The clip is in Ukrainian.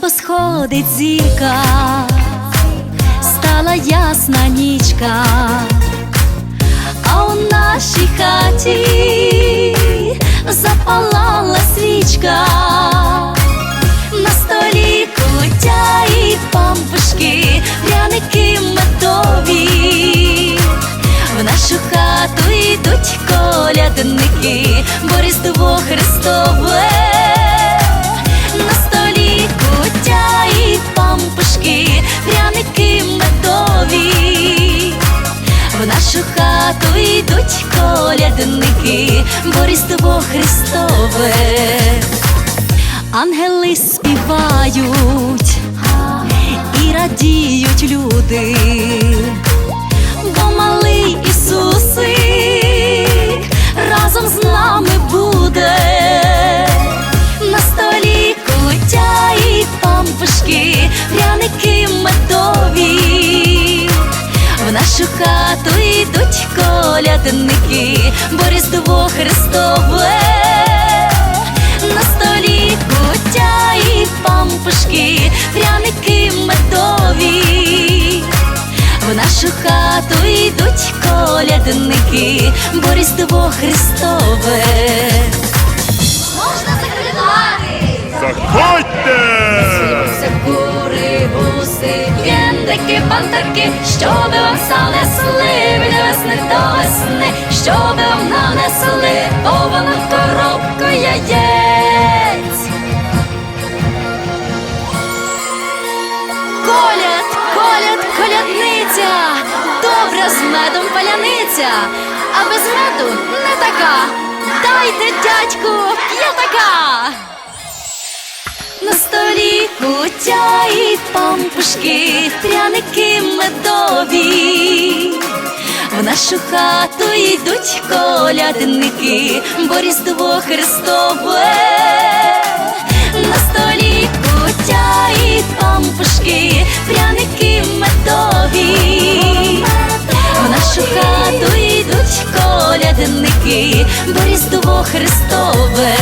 сходить зірка, стала ясна нічка, а у нашій хаті запалала свічка, на столі кутя і пампушки, пряники медові. В нашу хату йдуть колядники, бо Різдво Христове хату йдуть колядники, бо Різдво Христове. Ангели співають колядники, бо Різдво Христове. На столі кутя і пампушки, пряники медові. В нашу хату йдуть колядники, бо Різдво Христове. Можна заклинати! Заходьте! Гуси, єндики, пантерки, щоби вам весни до весни, щоби вам нанесли повну коробку яєць. Коляд, коляд, колядниця, добра з медом паляниця, а без меду не така. Дайте, дядьку, п'ятака. На столі кутя і пампушки, пряники медові. Нашу хату йдуть колядники, бо Різдво Христове. На столі кутя і пампушки, пряники медові. В нашу хату йдуть колядники, бо Різдво Христове.